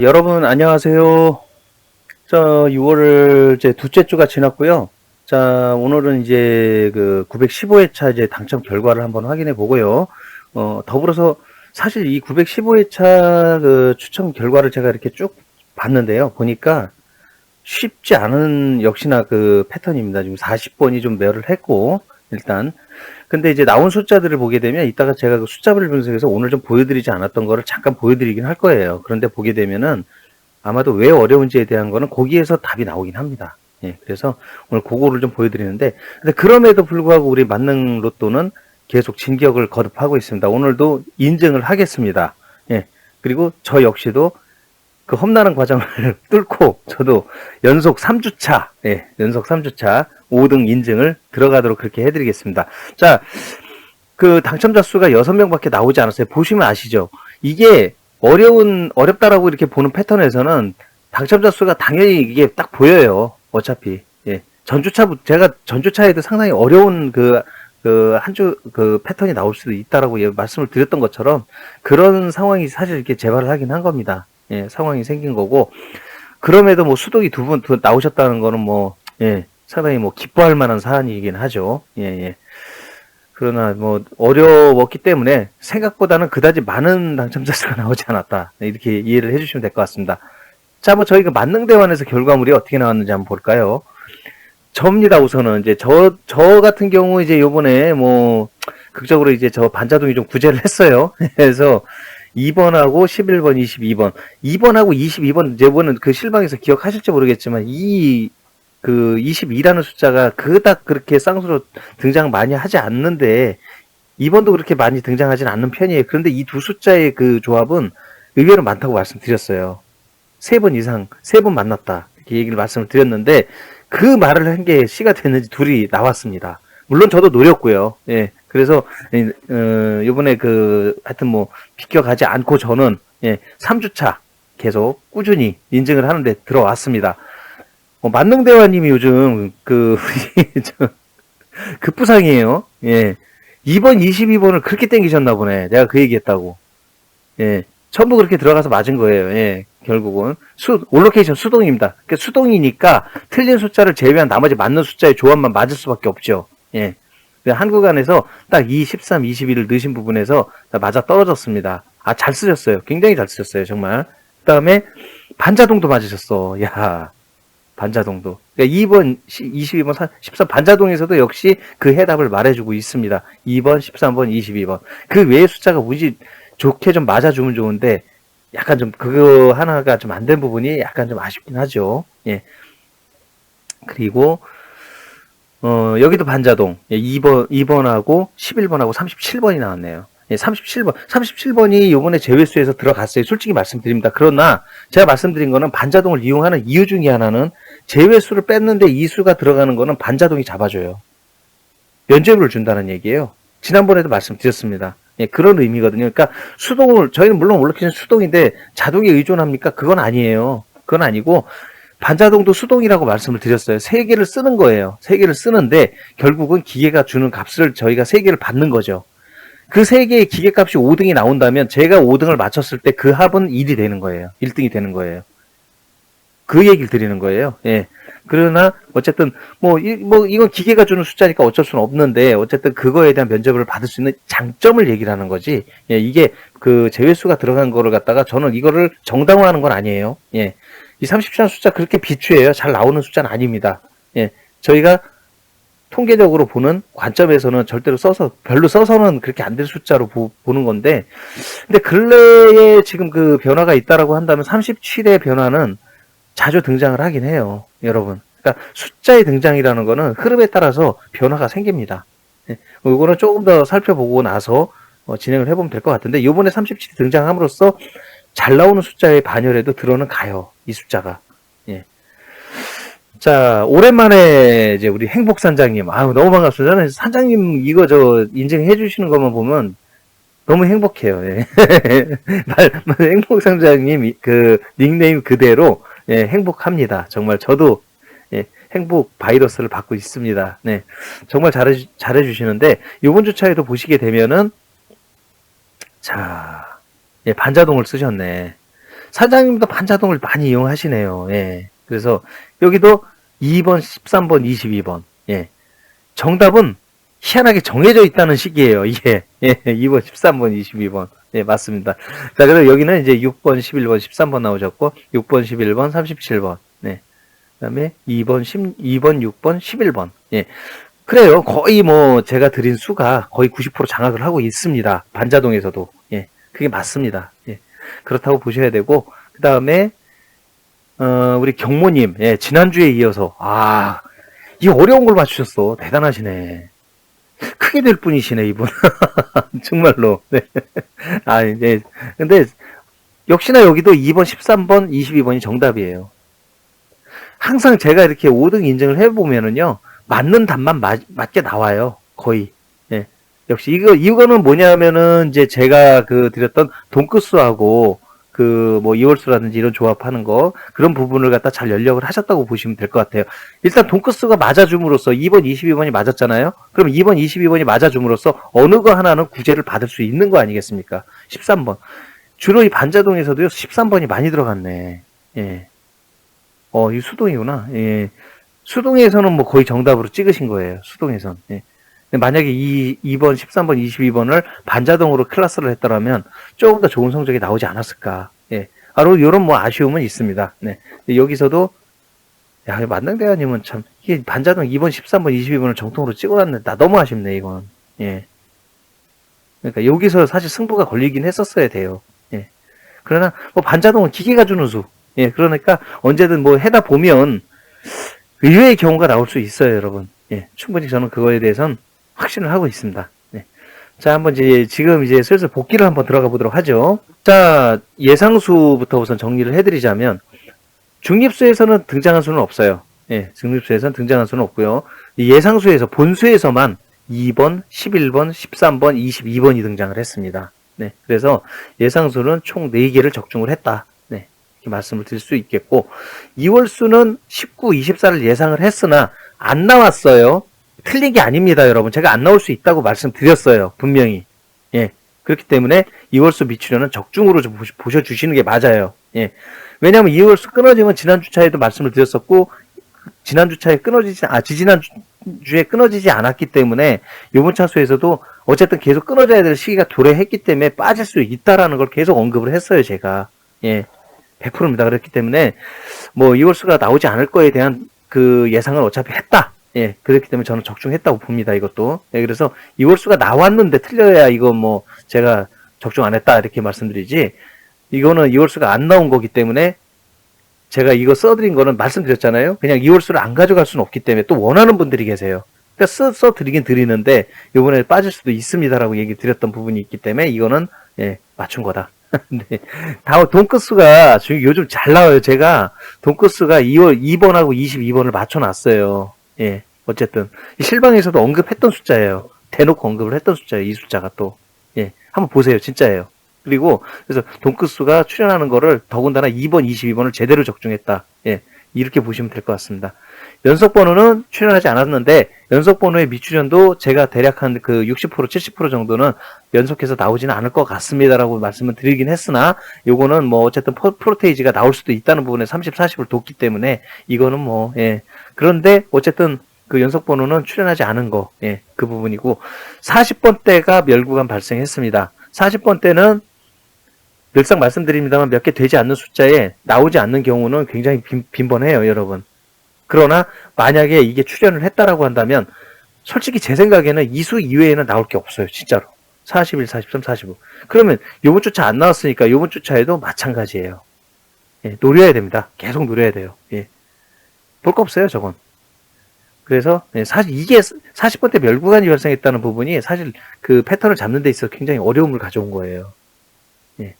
여러분 안녕하세요. 자, 6월 이제 둘째 주가 지났고요. 자, 오늘은 이제 그 915회차 이제 당첨 결과를 한번 확인해 보고요. 어, 더불어서 사실 이 915회차 그 추첨 결과를 제가 이렇게 쭉 봤는데요. 보니까 쉽지 않은 역시나 그 패턴입니다. 지금 40번이 좀 매를 했고 일단 근데 이제 나온 숫자들을 보게 되면 이따가 제가 그 숫자를 분석해서 오늘 좀 보여드리지 않았던 거를 잠깐 보여드리긴 할 거예요. 그런데 보게 되면은 아마도 왜 어려운지에 대한 거는 거기에서 답이 나오긴 합니다. 예, 그래서 오늘 그거를 좀 보여드리는데, 근데 그럼에도 불구하고 우리 만능 로또는 계속 진격을 거듭하고 있습니다. 오늘도 인증을 하겠습니다. 예, 그리고 저 역시도 그 험난한 과정을 뚫고 저도 연속 3주차, 예, 연속 3주차 5등 인증을 들어가도록 그렇게 해드리겠습니다. 자, 그 당첨자 수가 6명밖에 나오지 않았어요. 보시면 아시죠? 이게 어려운, 어렵다라고 이렇게 보는 패턴에서는 당첨자 수가 당연히 이게 딱 보여요. 어차피. 예. 전주차, 제가 전주차에도 상당히 어려운 그, 그, 한 주, 그 패턴이 나올 수도 있다라고 예, 말씀을 드렸던 것처럼 그런 상황이 사실 이렇게 재발을 하긴 한 겁니다. 예, 상황이 생긴 거고. 그럼에도 뭐 수독이 두 분 나오셨다는 거는 뭐, 예, 상당히 뭐 기뻐할 만한 사안이긴 하죠. 예, 예. 그러나 뭐 어려웠기 때문에 생각보다는 그다지 많은 당첨자 수가 나오지 않았다. 이렇게 이해를 해주시면 될 것 같습니다. 자, 뭐 저희가 만능대원에서 결과물이 어떻게 나왔는지 한번 볼까요? 저입니다, 우선은. 이제 저, 저 같은 경우 이제 요번에 뭐, 극적으로 이제 저 반자동이 좀 구제를 했어요. 그래서 2번하고 11번, 22번. 2번하고 22번, 이번은 그 실방에서 기억하실지 모르겠지만, 이, 그 22라는 숫자가 그닥 그렇게 쌍수로 등장 많이 하지 않는데, 2번도 그렇게 많이 등장하진 않는 편이에요. 그런데 이 두 숫자의 그 조합은 의외로 많다고 말씀드렸어요. 세 번 이상, 세 번 만났다. 이렇게 얘기를 말씀을 드렸는데, 그 말을 한 게 시가 됐는지 둘이 나왔습니다. 물론 저도 노렸고요. 예. 그래서, 어, 요번에 그, 하여튼 뭐, 비껴가지 않고 저는, 예, 3주차 계속 꾸준히 인증을 하는데 들어왔습니다. 어, 만능대화님이 요즘, 그, 저, 급부상이에요. 예. 2번, 22번을 그렇게 땡기셨나 보네. 내가 그 얘기했다고. 예. 전부 그렇게 들어가서 맞은 거예요. 예. 결국은 수 올로케이션 수동입니다. 그러니까 수동이니까 틀린 숫자를 제외한 나머지 맞는 숫자의 조합만 맞을 수밖에 없죠. 예. 한국 안에서 딱 2, 13, 21을 넣으신 부분에서 맞아 떨어졌습니다. 아, 잘 쓰셨어요. 굉장히 잘 쓰셨어요. 정말. 그 다음에 반자동도 맞으셨어. 야 반자동도. 그러니까 2번, 22번, 13 반자동에서도 역시 그 해답을 말해주고 있습니다. 2번, 13번, 22번. 그 외의 숫자가 무지 좋게 좀 맞아주면 좋은데 약간 좀 그거 하나가 좀 안 된 부분이 약간 좀 아쉽긴 하죠. 예. 그리고 어, 여기도 반자동. 예, 2번, 2번하고 11번하고 37번이 나왔네요. 예, 37번. 37번이 요번에 제외수에서 들어갔어요. 솔직히 말씀드립니다. 그러나 제가 말씀드린 거는 반자동을 이용하는 이유 중에 하나는 제외수를 뺐는데 이 수가 들어가는 거는 반자동이 잡아줘요. 면죄부를 준다는 얘기예요. 지난번에도 말씀드렸습니다. 예, 그런 의미거든요. 그러니까 수동을 저희는 물론 올라키는 수동인데 자동에 의존합니까? 그건 아니에요. 그건 아니고 반자동도 수동이라고 말씀을 드렸어요. 세 개를 쓰는 거예요. 세 개를 쓰는데 결국은 기계가 주는 값을 저희가 세 개를 받는 거죠. 그 세 개의 기계값이 5등이 나온다면 제가 5등을 맞췄을 때 그 합은 1이 되는 거예요. 1등이 되는 거예요. 그 얘기를 드리는 거예요. 예. 그러나 어쨌든 뭐, 이, 뭐 이건 기계가 주는 숫자니까 어쩔 수는 없는데 어쨌든 그거에 대한 면접을 받을 수 있는 장점을 얘기를 하는 거지. 예, 이게 그 제외수가 들어간 거를 갖다가 저는 이거를 정당화하는 건 아니에요. 예. 이 30숫자 숫자 그렇게 비추해요. 잘 나오는 숫자는 아닙니다. 예. 저희가 통계적으로 보는 관점에서는 절대로 써서 별로 써서는 그렇게 안 될 숫자로 보, 는 건데 근데 근래에 지금 그 변화가 있다라고 한다면 37의 변화는 자주 등장을 하긴 해요. 여러분. 그러니까 숫자의 등장이라는 거는 흐름에 따라서 변화가 생깁니다. 예. 이거는 조금 더 살펴보고 나서 어, 진행을 해보면 될 것 같은데 이번에 37이 등장함으로써 잘 나오는 숫자의 반열에도 들어는 가요. 이 숫자가. 예. 자, 오랜만에 이제 우리 행복산장님. 아유, 너무 반갑습니다. 저는 산장님 이거 저 인증해 주시는 것만 보면 너무 행복해요. 예. 말, 행복산장님 그 닉네임 그대로 예, 행복합니다. 정말 저도 예, 행복 바이러스를 받고 있습니다. 네. 정말 잘해, 잘해 주시는데, 요번 주차에도 보시게 되면은, 자, 예, 반자동을 쓰셨네. 사장님도 반자동을 많이 이용하시네요. 예. 그래서 여기도 2번, 13번, 22번. 예. 정답은 희한하게 정해져 있다는 식이에요. 예. 예. 2번, 13번, 22번. 예, 맞습니다. 자, 그리고 여기는 이제 6번, 11번, 13번 나오셨고, 6번, 11번, 37번. 네. 그 다음에 2번, 10, 2번, 6번, 11번. 예. 그래요. 거의 뭐, 제가 드린 수가 거의 90% 장악을 하고 있습니다. 반자동에서도. 예. 그게 맞습니다. 예. 그렇다고 보셔야 되고, 그 다음에, 어, 우리 경모님, 예, 지난주에 이어서, 아, 이 어려운 걸 맞추셨어. 대단하시네. 크게 될 뿐이시네, 이분. 정말로. 네. 아, 네. 근데, 역시나 여기도 2번, 13번, 22번이 정답이에요. 항상 제가 이렇게 5등 인증을 해보면은요, 맞는 답만 맞, 맞게 나와요. 거의. 예. 역시 이거, 이거는 뭐냐면은, 이제 제가 그 드렸던 돈크스하고, 그, 뭐, 이월수라든지 이런 조합하는 거, 그런 부분을 갖다 잘 연력을 하셨다고 보시면 될 것 같아요. 일단 돈크스가 맞아줌으로써 2번, 22번이 맞았잖아요? 그럼 2번, 22번이 맞아줌으로써 어느 거 하나는 구제를 받을 수 있는 거 아니겠습니까? 13번. 주로 이 반자동에서도요, 13번이 많이 들어갔네. 예. 어, 이 수동이구나. 예. 수동에서는 뭐 거의 정답으로 찍으신 거예요. 수동에선. 예. 만약에 이 2번, 13번, 22번을 반자동으로 클래스를 했더라면 조금 더 좋은 성적이 나오지 않았을까. 예. 바로 이런 뭐 아쉬움은 있습니다. 네. 여기서도 야, 만능대원님은 참 이게 반자동 2번, 13번, 22번을 정통으로 찍어놨네. 나 너무 아쉽네 이건. 예. 그러니까 여기서 사실 승부가 걸리긴 했었어야 돼요. 예. 그러나 뭐 반자동은 기계가 주는 수. 예. 그러니까 언제든 뭐 해다 보면 의외의 경우가 나올 수 있어요, 여러분. 예. 충분히 저는 그거에 대해서는 확신을 하고 있습니다. 네. 자, 한번 이제 지금 이제 슬슬 복귀를 한번 들어가 보도록 하죠. 자, 예상수부터 우선 정리를 해드리자면 중립수에서는 등장한 수는 없어요. 예, 중립수에서는 등장한 수는 없고요. 이 예상수에서 본수에서만 2번, 11번, 13번, 22번이 등장을 했습니다. 네, 그래서 예상수는 총 4개를 적중을 했다. 네, 이렇게 말씀을 드릴 수 있겠고 2월수는 19, 24를 예상을 했으나 안 나왔어요. 틀린 게 아닙니다, 여러분. 제가 안 나올 수 있다고 말씀드렸어요. 분명히. 예. 그렇기 때문에 2월수 미출연은 적중으로 좀 보셔주시는 게 맞아요. 예. 왜냐하면 2월수 끊어지면 지난주 차에도 말씀을 드렸었고, 지난주 차에 끊어지지, 아, 지지난 주에 끊어지지 않았기 때문에, 요번 차수에서도 어쨌든 계속 끊어져야 될 시기가 도래했기 때문에 빠질 수 있다라는 걸 계속 언급을 했어요, 제가. 예. 100%입니다. 그렇기 때문에, 뭐, 2월수가 나오지 않을 거에 대한 그 예상을 어차피 했다. 예, 그렇기 때문에 저는 적중했다고 봅니다, 이것도. 예, 그래서 이월수가 나왔는데 틀려야 이거 뭐 제가 적중 안 했다 이렇게 말씀드리지. 이거는 이월수가 안 나온 거기 때문에 제가 이거 써드린 거는 말씀드렸잖아요. 그냥 이월수를 안 가져갈 수는 없기 때문에 또 원하는 분들이 계세요. 그러니까 써, 써 드리긴 드리는데 이번에 빠질 수도 있습니다라고 얘기 드렸던 부분이 있기 때문에 이거는 예, 맞춘 거다. 네. 다 돈크스가 지금 요즘 잘 나와요. 제가 돈크스가 2월 2번하고 22번을 맞춰 놨어요. 예, 어쨌든 이 실방에서도 언급했던 숫자예요. 대놓고 언급을 했던 숫자예요. 이 숫자가 또 예, 한번 보세요. 진짜예요. 그리고 그래서 돈크스가 출연하는 거를 더군다나 2번, 22번을 제대로 적중했다. 예, 이렇게 보시면 될 것 같습니다. 연속 번호는 출연하지 않았는데 연속 번호의 미출연도 제가 대략 한 그 60% 70% 정도는 연속해서 나오지는 않을 것 같습니다라고 말씀을 드리긴 했으나 요거는 뭐 어쨌든 포- 프로테이지가 나올 수도 있다는 부분에 30, 40을 뒀기 때문에 이거는 뭐 예. 그런데 어쨌든 그 연속 번호는 출연하지 않은 거, 예, 그 부분이고 40번 대가 멸구간 발생했습니다. 40번 대는 늘상 말씀드립니다만 몇 개 되지 않는 숫자에 나오지 않는 경우는 굉장히 빈, 빈번해요, 여러분. 그러나 만약에 이게 출연을 했다라고 한다면 솔직히 제 생각에는 이수 이외에는 나올 게 없어요, 진짜로. 41, 43, 45. 그러면 요번 주차 안 나왔으니까 요번 주차에도 마찬가지예요. 예, 노려야 됩니다. 계속 노려야 돼요. 예. 볼 거 없어요, 저건. 그래서 예, 사실 이게 40번 대 멸구간이 발생했다는 부분이 사실 그 패턴을 잡는 데 있어서 굉장히 어려움을 가져온 거예요. 예.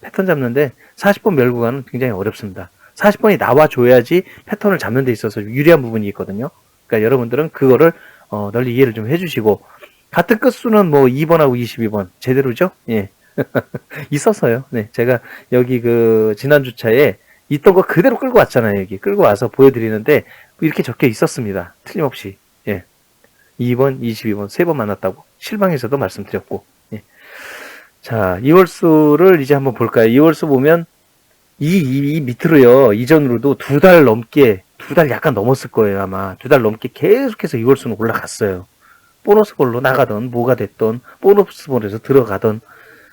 패턴 잡는데 40번 멸구간은 굉장히 어렵습니다. 40번이 나와줘야지 패턴을 잡는 데 있어서 유리한 부분이 있거든요. 그러니까 여러분들은 그거를 어, 널리 이해를 좀 해주시고 같은 끝수는 뭐 2번하고 22번 제대로죠? 예. 있었어요. 네. 제가 여기 그 지난 주 차에 있던 거 그대로 끌고 왔잖아요. 여기 끌고 와서 보여드리는데 이렇게 적혀 있었습니다. 틀림없이. 예. 2번, 22번 세 번 만났다고 실방에서도 말씀드렸고. 예. 자, 2월수를 이제 한번 볼까요? 2월수 보면 이, 이, 이 밑으로요, 이전으로도 두 달 넘게, 두 달 약간 넘었을 거예요, 아마. 두 달 넘게 계속해서 이월수는 올라갔어요. 보너스볼로 나가던, 뭐가 됐던, 보너스볼에서 들어가던,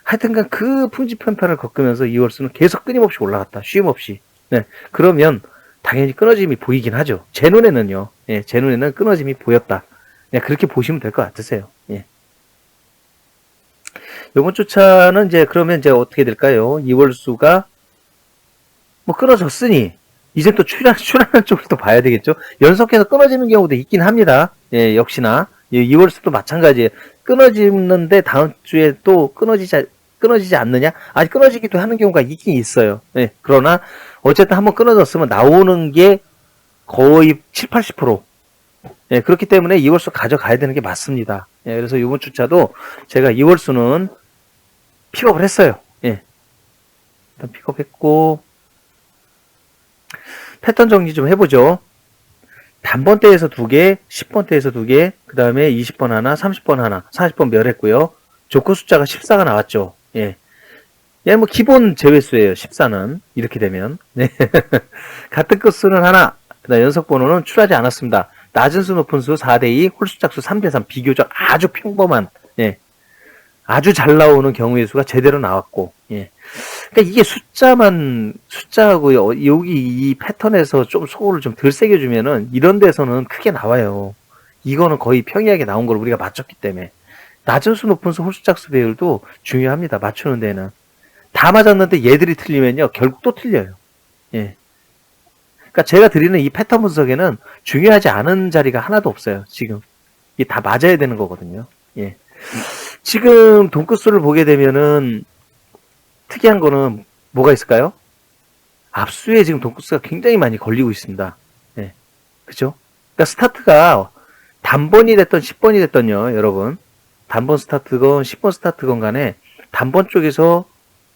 하여튼간 그 풍지 편파를 겪으면서 이월수는 계속 끊임없이 올라갔다. 쉼 없이. 네. 그러면 당연히 끊어짐이 보이긴 하죠. 제 눈에는요. 예, 제 눈에는 끊어짐이 보였다. 그냥 그렇게 보시면 될 것 같으세요. 예. 요번 주차는 이제 그러면 이제 어떻게 될까요? 이월수가 뭐 끊어졌으니 이제 또 출현 출현하는 쪽을 또 봐야 되겠죠. 연속해서 끊어지는 경우도 있긴 합니다. 예, 역시나 예, 이월수도 마찬가지예요. 끊어지는데 다음 주에 또 끊어지지 끊어지지 않느냐? 아직 끊어지기도 하는 경우가 있긴 있어요. 예, 그러나 어쨌든 한번 끊어졌으면 나오는 게 거의 7, 80%. 예, 그렇기 때문에 이월수 가져가야 되는 게 맞습니다. 예, 그래서 이번 주차도 제가 이월수는 픽업을 했어요. 예. 일단 픽업했고, 패턴 정리 좀 해보죠. 단번대에서 두 개, 10번대에서 두 개, 그 다음에 20번 하나, 30번 하나, 40번 멸했고요. 조커 숫자가 14가 나왔죠. 예. 얘는 뭐 기본 제외수예요. 14는. 이렇게 되면. 네. 같은 끝수는 하나, 그 다음 연속 번호는 출하지 않았습니다. 낮은 수 높은 수 4대2, 홀수짝수 3대3 비교적 아주 평범한 예. 아주 잘 나오는 경우의 수가 제대로 나왔고 예. 그러니까 이게 숫자만 숫자하고 여- 여기 이 패턴에서 좀 소홀을 좀덜 세게 주면은 이런 데서는 크게 나와요. 이거는 거의 평이하게 나온 걸 우리가 맞췄기 때문에 낮은 수 높은 수 홀수짝수 배율도 중요합니다. 맞추는 데는 다 맞았는데 얘들이 틀리면요 결국 또 틀려요. 예. 그러니까 제가 드리는 이 패턴 분석에는 중요하지 않은 자리가 하나도 없어요. 지금 이게 다 맞아야 되는 거거든요. 예. 지금 돈끝수를 보게 되면은 특이한 거는 뭐가 있을까요? 압수에 지금 돈끝수가 굉장히 많이 걸리고 있습니다. 예. 그죠? 그러니까 스타트가 단번이 됐던 10번이 됐던요, 여러분. 단번 스타트건 10번 스타트건 간에 단번 쪽에서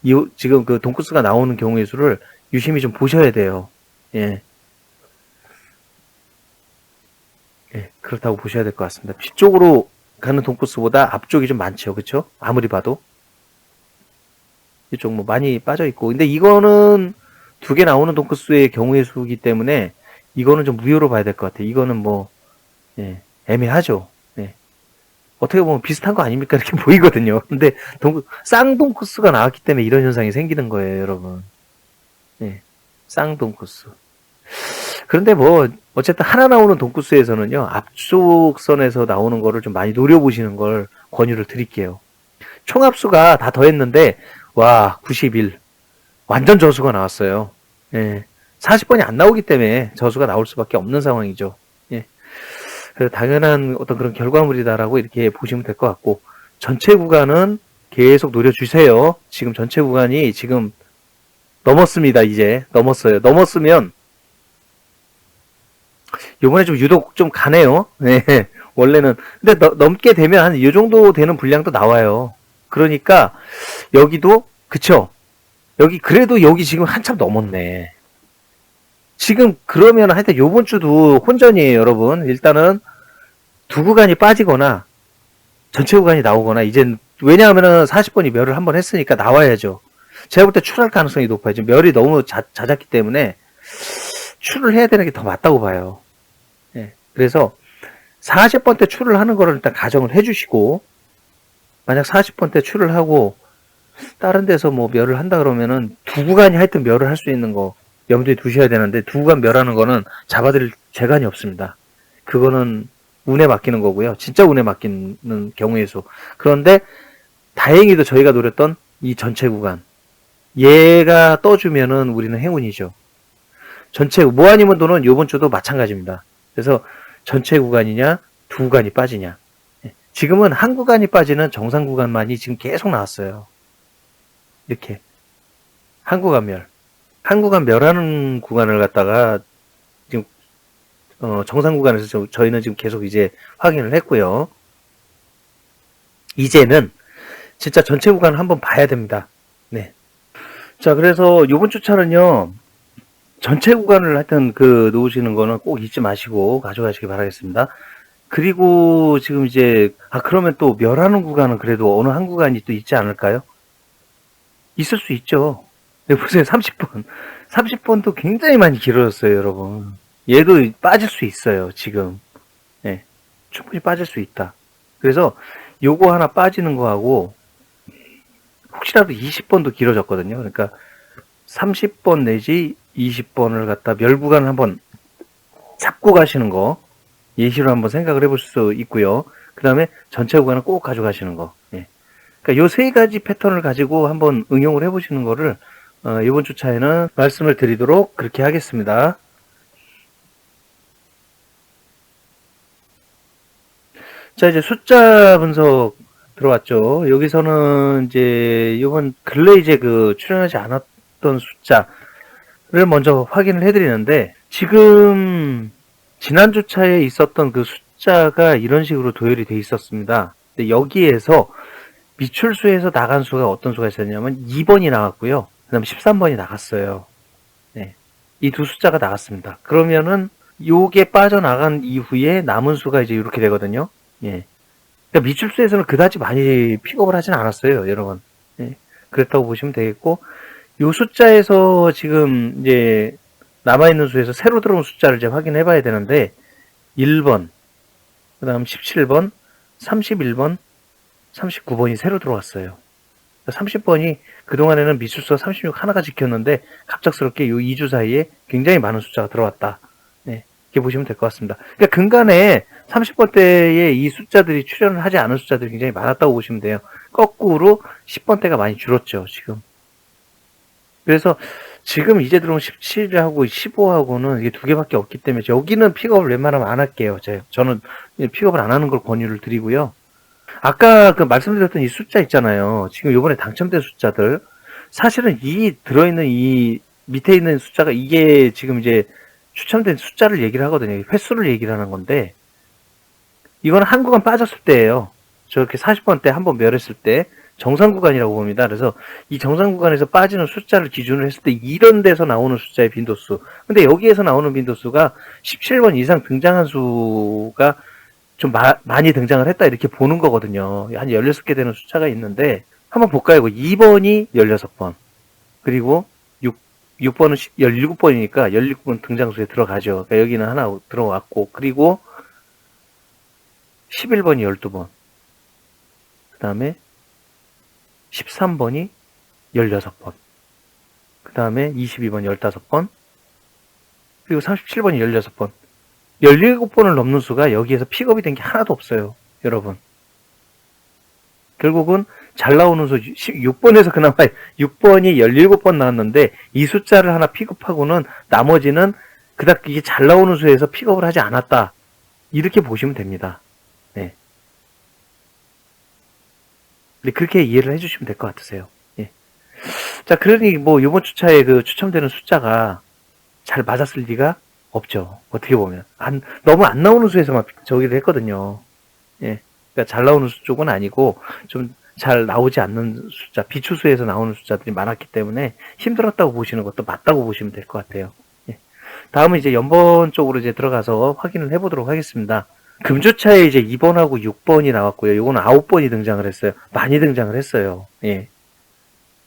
이, 지금 그 돈끝수가 나오는 경우의 수를 유심히 좀 보셔야 돼요. 예. 예, 그렇다고 보셔야 될 것 같습니다. 뒤쪽으로 가는 돈코스보다 앞쪽이 좀 많죠. 그쵸? 아무리 봐도. 이쪽 뭐 많이 빠져 있고. 근데 이거는 두 개 나오는 돈코스의 경우의 수이기 때문에 이거는 좀 무효로 봐야 될 것 같아요. 이거는 뭐, 예, 애매하죠. 예. 어떻게 보면 비슷한 거 아닙니까? 이렇게 보이거든요. 근데 돈, 쌍돈코스가 나왔기 때문에 이런 현상이 생기는 거예요, 여러분. 예. 쌍돈코스. 그런데 뭐 어쨌든 하나 나오는 돈구스에서는요 앞쪽 선에서 나오는 거를 좀 많이 노려보시는 걸 권유를 드릴게요. 총합수가 다 더했는데 와 91 완전 저수가 나왔어요. 예. 40번이 안 나오기 때문에 저수가 나올 수밖에 없는 상황이죠. 예. 당연한 어떤 그런 결과물이다라고 이렇게 보시면 될 것 같고 전체 구간은 계속 노려주세요. 지금 전체 구간이 지금 넘었습니다. 이제 넘었어요. 넘었으면 요번에 좀 유독 좀 가네요. 네. 원래는 근데 너- 넘게 되면 한 이 정도 되는 분량도 나와요. 그러니까 여기도 그쵸? 여기 그래도 여기 지금 한참 넘었네. 지금 그러면 하여튼 요번 주도 혼전이에요, 여러분. 일단은 두 구간이 빠지거나 전체 구간이 나오거나 이젠 왜냐하면은 40번이 멸을 한 번 했으니까 나와야죠. 제가 볼 때 출할 가능성이 높아요. 지금 멸이 너무 잦, 잦았기 때문에 출을 해야 되는 게 더 맞다고 봐요. 예. 그래서 40번 때 출을 하는 거를 일단 가정을 해주시고, 만약 40번 때 출을 하고, 다른 데서 뭐 멸을 한다 그러면은 두 구간이 하여튼 멸을 할 수 있는 거 염두에 두셔야 되는데, 두 구간 멸하는 거는 잡아드릴 재간이 없습니다. 그거는 운에 맡기는 거고요. 진짜 운에 맡기는 경우의 수. 그런데 다행히도 저희가 노렸던 이 전체 구간. 얘가 떠주면은 우리는 행운이죠. 전체 뭐 아니면 도는 요번 주도 마찬가지입니다. 그래서 전체 구간이냐 두 구간이 빠지냐. 예. 지금은 한 구간이 빠지는 정상 구간만이 지금 계속 나왔어요. 이렇게 한 구간 멸, 한 구간 멸하는 구간을 갖다가 지금 어, 정상 구간에서 저- 저희는 지금 계속 이제 확인을 했고요. 이제는 진짜 전체 구간을 한번 봐야 됩니다. 네. 자, 그래서 요번 주차는요. 전체 구간을 하여튼 그 놓으시는 거는 꼭 잊지 마시고 가져가시기 바라겠습니다. 그리고 지금 이제 아 그러면 또 멸하는 구간은 그래도 어느 한 구간이 또 있지 않을까요? 있을 수 있죠. 네, 보세요. 30번. 30번도 굉장히 많이 길어졌어요, 여러분. 얘도 빠질 수 있어요, 지금. 예. 충분히 빠질 수 있다. 그래서 요거 하나 빠지는 거하고 혹시라도 20번도 길어졌거든요. 그러니까 30번 내지 20번을 갖다 멸구간 한번 잡고 가시는 거 예시로 한번 생각을 해볼 수 있고요. 그 다음에 전체 구간을 꼭 가져가시는 거. 예. 그러니까 요 세 가지 패턴을 가지고 한번 응용을 해보시는 거를 어, 이번 주차에는 말씀을 드리도록 그렇게 하겠습니다. 자, 이제 숫자 분석 들어왔죠. 여기서는 이제 이번 근래 이제 그 출연하지 않았던 숫자 를 먼저 확인을 해드리는데 지금 지난 주 차에 있었던 그 숫자가 이런 식으로 도열이 돼 있었습니다. 근데 여기에서 미출수에서 나간 수가 어떤 수가 있었냐면 2번이 나왔고요. 그 다음에 13번이 나갔어요. 네. 이 두 숫자가 나갔습니다. 그러면은 요게 빠져나간 이후에 남은 수가 이제 이렇게 되거든요. 예. 그러니까 미출수에서는 그다지 많이 픽업을 하진 않았어요, 여러분. 예. 그랬다고 보시면 되겠고, 요 숫자에서 지금 이제 남아있는 수에서 새로 들어온 숫자를 이제 확인해 봐야 되는데, 1번, 그 다음 17번, 31번, 39번이 새로 들어왔어요. 30번이 그동안에는 미술수가 36 하나가 지켰는데 갑작스럽게 요 2주 사이에 굉장히 많은 숫자가 들어왔다. 네, 이렇게 보시면 될 것 같습니다. 그러니까 근간에 30번 대에 이 숫자들이 출연을 하지 않은 숫자들이 굉장히 많았다고 보시면 돼요. 거꾸로 10번 대가 많이 줄었죠, 지금. 그래서 지금 이제 들어온 17하고 15하고는 이게 두 개밖에 없기 때문에 여기는 픽업을 웬만하면 안 할게요. 제- 저는 픽업을 안 하는 걸 권유를 드리고요. 아까 그 말씀드렸던 이 숫자 있잖아요. 지금 요번에 당첨된 숫자들. 사실은 이 들어있는 이 밑에 있는 숫자가 이게 지금 이제 추첨된 숫자를 얘기를 하거든요. 횟수를 얘기를 하는 건데, 이거는 한 구간 빠졌을 때예요. 저렇게 40번 때 한 번 멸했을 때 정상 구간이라고 봅니다. 그래서 이 정상 구간에서 빠지는 숫자를 기준으로 했을 때 이런 데서 나오는 숫자의 빈도수. 근데 여기에서 나오는 빈도수가 17번 이상 등장한 수가 좀 마- 많이 등장을 했다 이렇게 보는 거거든요. 한 16개 되는 숫자가 있는데 한번 볼까요? 2번이 16번. 그리고 6, 6번은 17번이니까 17번 등장수에 들어가죠. 그러니까 여기는 하나 들어왔고 그리고 11번이 12번. 그 다음에 13번이 16번. 그 다음에 22번 15번. 그리고 37번이 16번. 17번을 넘는 수가 여기에서 픽업이 된 게 하나도 없어요. 여러분. 결국은 잘 나오는 수 6번에서 그나마 6번이 17번 나왔는데 이 숫자를 하나 픽업하고는 나머지는 그닥 이게 잘 나오는 수에서 픽업을 하지 않았다. 이렇게 보시면 됩니다. 네. 근데 그렇게 이해를 해주시면 될 것 같으세요. 예. 자, 그러니 뭐 이번 주차에 그 추첨되는 숫자가 잘 맞았을 리가 없죠. 어떻게 보면 안 너무 안 나오는 수에서만 저기를 했거든요. 예. 그러니까 잘 나오는 수 쪽은 아니고 좀 잘 나오지 않는 숫자, 비추수에서 나오는 숫자들이 많았기 때문에 힘들었다고 보시는 것도 맞다고 보시면 될 것 같아요. 예. 다음은 이제 연번 쪽으로 이제 들어가서 확인을 해보도록 하겠습니다. 금주차에 이제 2번하고 6번이 나왔고요. 요거는 9번이 등장을 했어요. 많이 등장을 했어요. 예.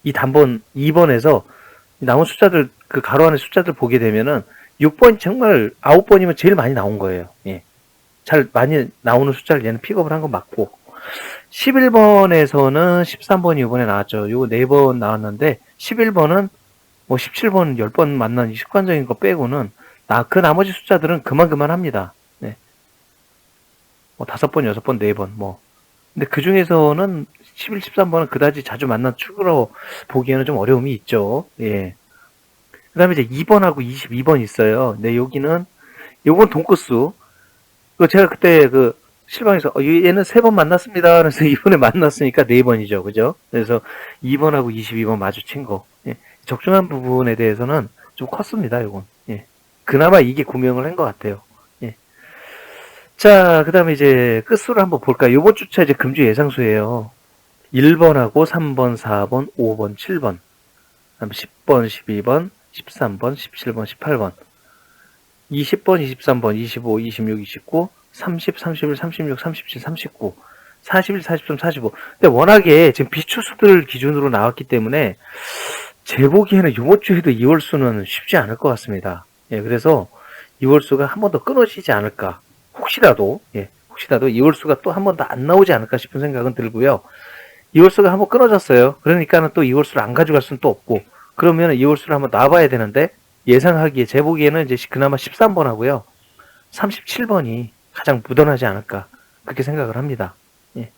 이 단번 2번에서 나온 숫자들 그 가로 안에 숫자들 보게 되면은 6번 정말 9번이면 제일 많이 나온 거예요. 예. 잘 많이 나오는 숫자를 얘는 픽업을 한 건 맞고 11번에서는 13번이 이번에 나왔죠. 요거 4번 나왔는데 11번은 뭐 17번 10번 만난 이 습관적인 거 빼고는 나 그 나머지 숫자들은 그만 그만 합니다. 네. 뭐 5번, 6번, 4번 뭐. 근데 그 중에서는 11, 13번은 그다지 자주 만난 축으로 보기에는 좀 어려움이 있죠. 예. 그 다음에 이제 2번하고 22번 있어요. 네, 여기는, 요건 돈코스. 그 제가 그때 그 실방에서, 어, 얘는 세 번 만났습니다. 그래서 이번에 만났으니까 네 번이죠. 그죠? 그래서 2번하고 22번 마주친 거. 예. 적중한 부분에 대해서는 좀 컸습니다. 요건. 예. 그나마 이게 구명을 한 것 같아요. 예. 자, 그 다음에 이제 끝수를 한번 볼까요? 요번 주차 이제 금주 예상수예요. 1번하고 3번, 4번, 5번, 7번. 그다음 10번, 12번, 13번, 17번, 18번, 20번, 23번, 25, 26, 29, 30, 31, 36, 37, 39, 41, 43, 45. 근데 워낙에 지금 비추수들 기준으로 나왔기 때문에 제 보기에는 이번 주에도 이월수는 쉽지 않을 것 같습니다. 예, 그래서 이월수가 한 번 더 끊어지지 않을까. 혹시라도, 예, 혹시라도 이월수가 또 한 번 더 안 나오지 않을까 싶은 생각은 들고요. 이월수가 한 번 끊어졌어요. 그러니까는 또 이월수를 안 가져갈 수는 또 없고, 그러면 이월수를 한번 놔봐야 되는데, 예상하기에, 제 보기에는 이제 그나마 13번 하고요. 37번이 가장 무던하지 않을까. 그렇게 생각을 합니다. 예.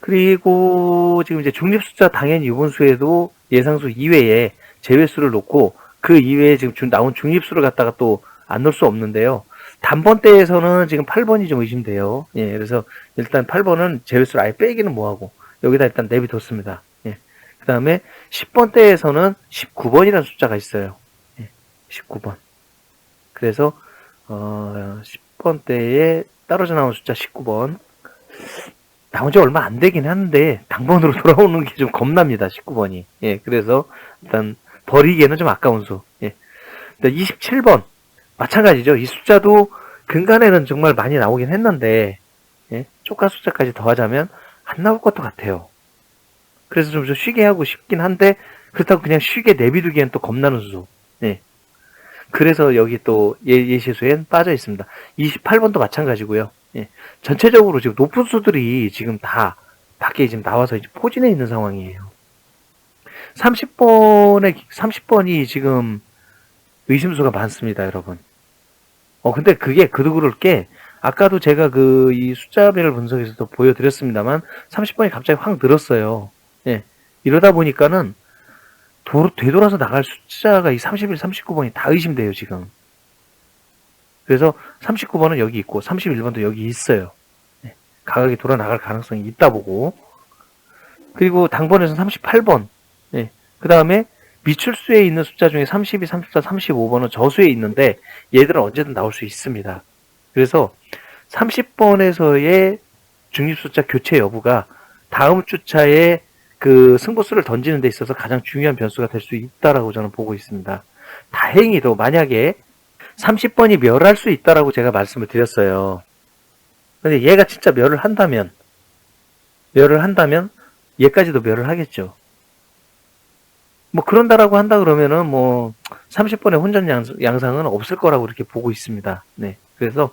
그리고 지금 이제 중립 숫자 당연히 이번 수에도 예상수 이외에 제외수를 놓고 그 이외에 지금 준- 나온 중립수를 갖다가 또 안 넣을 수 없는데요. 단번대에서는 지금 8번이 좀 의심돼요. 예, 그래서 일단 8번은 제외수를 아예 빼기는 뭐하고 여기다 일단 내비뒀습니다. 예. 그 다음에 10번대에서는 19번이라는 숫자가 있어요. 예, 19번. 그래서 어, 10번대에 따로져 나온 숫자 19번. 나온 지 얼마 안 되긴 하는데 당번으로 돌아오는 게 좀 겁납니다. 19번이. 예, 그래서 일단 버리기에는 좀 아까운 수. 예. 일단 27번 마찬가지죠. 이 숫자도 근간에는 정말 많이 나오긴 했는데 예, 쪼까 숫자까지 더하자면 안 나올 것도 같아요. 그래서 좀, 좀 쉬게 하고 싶긴 한데 그렇다고 그냥 쉬게 내비두기엔 또 겁나는 수. 예. 그래서 여기 또 예, 예시수엔 빠져 있습니다. 28번도 마찬가지고요. 예. 전체적으로 지금 높은 수들이 지금 다 밖에 지금 나와서 이제 포진해 있는 상황이에요. 30번에 30번이 지금 의심수가 많습니다, 여러분. 어 근데 그게 그럴 게 아까도 제가 그 이 숫자별을 분석에서도 보여드렸습니다만 30번이 갑자기 확 늘었어요. 예. 이러다 보니까는 도, 되돌아서 나갈 숫자가 이 31, 39번이 다 의심돼요, 지금. 그래서 39번은 여기 있고 31번도 여기 있어요. 예. 가격이 돌아 나갈 가능성이 있다 보고. 그리고 당번에서는 38번. 예. 그 다음에 미출수에 있는 숫자 중에 32, 34, 35번은 저수에 있는데 얘들은 언제든 나올 수 있습니다. 그래서 30번에서의 중립숫자 교체 여부가 다음 주차에 그 승부수를 던지는 데 있어서 가장 중요한 변수가 될 수 있다라고 저는 보고 있습니다. 다행히도 만약에 30번이 멸할 수 있다라고 제가 말씀을 드렸어요. 근데 얘가 진짜 멸을 한다면 멸을 한다면 얘까지도 멸을 하겠죠. 뭐 그런다라고 한다 그러면은 뭐 30번의 혼전 양상 은 없을 거라고 이렇게 보고 있습니다. 네. 그래서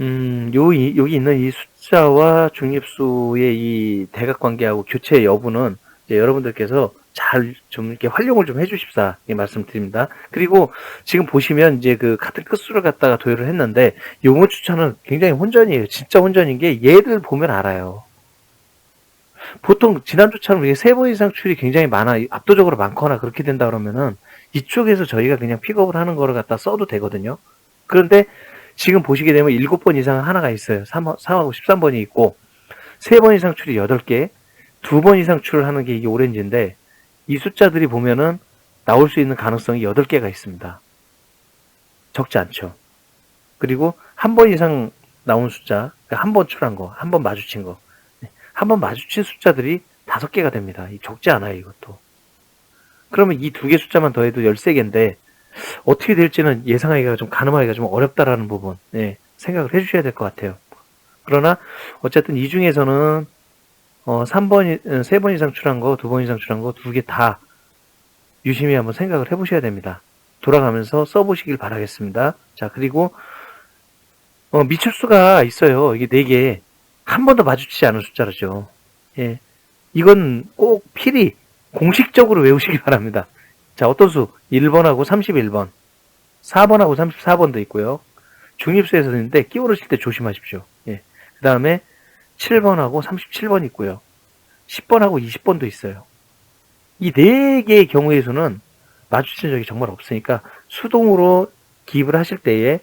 음, 요, 이, 여기 있는 이 숫자와 중립수의 이 대각 관계하고 교체 여부는 이제 여러분들께서 잘 좀 이렇게 활용을 좀 해주십사 이 말씀드립니다. 그리고 지금 보시면 이제 그 같은 끝수를 갖다가 도열을 했는데 요번 추천은 굉장히 혼전이에요. 진짜 혼전인 게 얘들 보면 알아요. 보통 지난주처럼 이게 세 번 이상 출이 굉장히 많아 압도적으로 많거나 그렇게 된다 그러면은 이쪽에서 저희가 그냥 픽업을 하는 거를 갖다 써도 되거든요. 그런데 지금 보시게 되면 7번 이상 하나가 있어요. 3, 3하고 13번이 있고 3번 이상 출이 8개, 2번 이상 출을 하는 게 이게 오렌지인데 이 숫자들이 보면은 나올 수 있는 가능성이 8개가 있습니다. 적지 않죠. 그리고 한 번 이상 나온 숫자, 그러니까 한 번 출한 거, 한 번 마주친 거, 한번 마주친 숫자들이 5개가 됩니다. 적지 않아요, 이것도. 그러면 이 두 개 숫자만 더해도 13개인데 어떻게 될지는 예상하기가 좀 가늠하기가 좀 어렵다라는 부분 예, 생각을 해주셔야 될 것 같아요. 그러나 어쨌든 이 중에서는 어, 3번, 3번 이상 출한 거, 2번 이상 출한 거 두 개 다 유심히 한번 생각을 해보셔야 됩니다. 돌아가면서 써보시길 바라겠습니다. 자, 그리고 어, 미출수가 있어요. 이게 4개. 한 번도 마주치지 않은 숫자죠. 예. 이건 꼭 필히 공식적으로 외우시기 바랍니다. 자, 어떤 수? 1번하고 31번, 4번하고 34번도 있고요. 중립수에서 있는데 끼우르실 때 조심하십시오. 예. 그 다음에 7번하고 37번 있고요. 10번하고 20번도 있어요. 이 네 개의 경우의 수는 마주친 적이 정말 없으니까 수동으로 기입을 하실 때에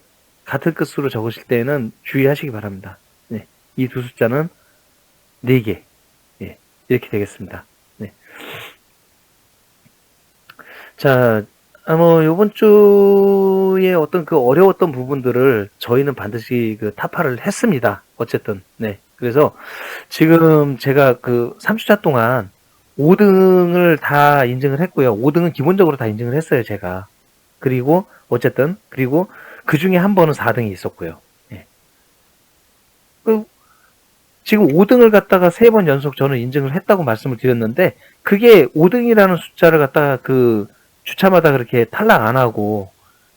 같은 끝수로 적으실 때에는 주의하시기 바랍니다. 네. 이두 숫자는 4개. 예. 이렇게 되겠습니다. 네. 자, 아, 뭐, 요번 주에 어떤 그 어려웠던 부분들을 저희는 반드시 그 타파를 했습니다. 어쨌든, 네. 그래서 지금 제가 그 3주차 동안 5등을 다 인증을 했고요. 5등은 기본적으로 다 인증을 했어요, 제가. 그리고, 어쨌든, 그리고 그 중에 한 번은 4등이 있었고요. 예. 그, 지금 5등을 갖다가 세 번 연속 저는 인증을 했다고 말씀을 드렸는데 그게 5등이라는 숫자를 갖다가 그 주차마다 그렇게 탈락 안 하고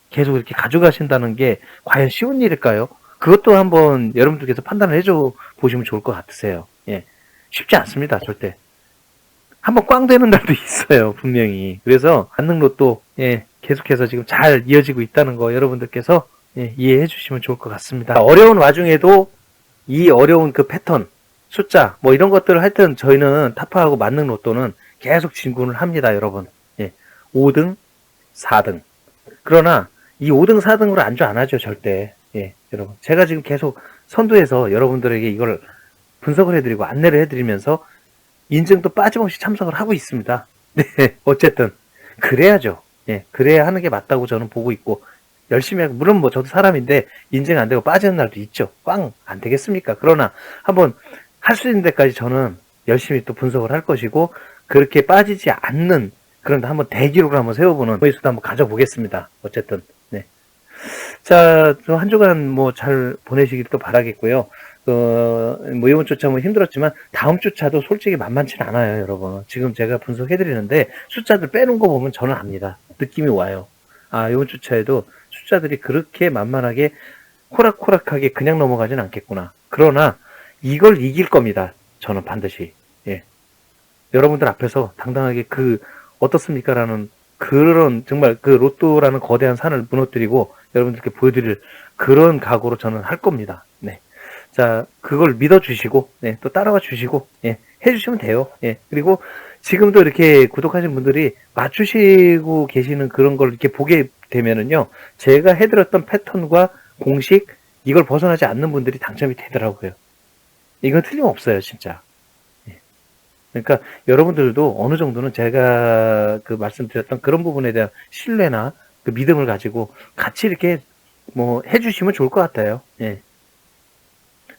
계속 이렇게 가져가신다는 게 과연 쉬운 일일까요? 그것도 한번 여러분들께서 판단을 해줘 보시면 좋을 것 같으세요. 예. 쉽지 않습니다, 절대. 한번 꽝 되는 날도 있어요, 분명히. 그래서 안능 로또, 예, 계속해서 지금 잘 이어지고 있다는 거 여러분들께서 예, 이해해 주시면 좋을 것 같습니다. 어려운 와중에도 이 어려운 그 패턴, 숫자, 뭐 이런 것들을 하여튼 저희는 타파하고 만능 로또는 계속 진군을 합니다, 여러분. 예. 5등, 4등. 그러나 이 5등, 4등으로 안주 안 하죠, 절대. 예, 여러분. 제가 지금 계속 선두에서 여러분들에게 이걸 분석을 해드리고 안내를 해드리면서 인증도 빠짐없이 참석을 하고 있습니다. 네, 어쨌든 그래야죠. 예, 그래야 하는 게 맞다고 저는 보고 있고 열심히 하고 물론 뭐 저도 사람인데 인증 안 되고 빠지는 날도 있죠. 꽝 안 되겠습니까? 그러나 한번 할 수 있는 데까지 저는 열심히 또 분석을 할 것이고 그렇게 빠지지 않는 그런데 한번 대기록을 한번 세워보는 거기서도 한번 가져보겠습니다. 어쨌든 네. 자, 좀한 주간 뭐 잘 보내시길 또 바라겠고요. 어, 뭐 이번 주차 뭐 힘들었지만 다음 주차도 솔직히 만만치 않아요, 여러분. 지금 제가 분석해드리는데 숫자들 빼놓은 거 보면 저는 압니다. 느낌이 와요. 아, 이번 주차에도 숫자들이 그렇게 만만하게 호락호락하게 그냥 넘어가진 않겠구나. 그러나 이걸 이길 겁니다. 저는 반드시. 예. 여러분들 앞에서 당당하게 그 어떻습니까 라는 그런 정말 그 로또라는 거대한 산을 무너뜨리고 여러분들께 보여드릴 그런 각오로 저는 할 겁니다. 네. 자, 그걸 믿어주시고, 네, 또 따라와 주시고, 예, 해주시면 돼요. 예, 그리고 지금도 이렇게 구독하신 분들이 맞추시고 계시는 그런 걸 이렇게 보게 되면은요, 제가 해드렸던 패턴과 공식, 이걸 벗어나지 않는 분들이 당첨이 되더라고요. 이건 틀림없어요, 진짜. 예. 그러니까 여러분들도 어느 정도는 제가 그 말씀드렸던 그런 부분에 대한 신뢰나 그 믿음을 가지고 같이 이렇게 뭐 해주시면 좋을 것 같아요. 예.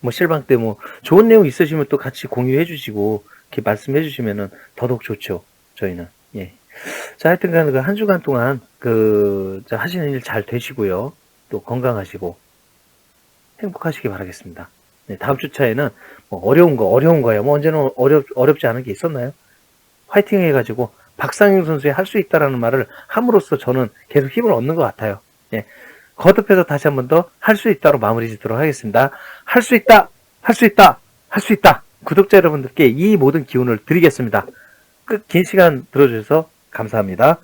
뭐 실방 때 뭐 좋은 내용 있으시면 또 같이 공유해 주시고 이렇게 말씀해 주시면은 더더욱 좋죠. 저희는. 예. 자, 하여튼 간에 그한 주간 동안 그 자, 하시는 일 잘 되시고요. 또 건강하시고 행복하시기 바라겠습니다. 네, 다음 주 차에는 뭐 어려운 거 어려운 거예요. 뭐 언제는 어렵 어렵지 않은 게 있었나요? 화이팅 해가지고 박상영 선수의 할 수 있다라는 말을 함으로써 저는 계속 힘을 얻는 것 같아요. 예. 거듭해서 다시 한 번 더 할 수 있다로 마무리 짓도록 하겠습니다. 할 수 있다! 할 수 있다! 할 수 있다! 구독자 여러분들께 이 모든 기운을 드리겠습니다. 끝 긴 시간 들어주셔서 감사합니다.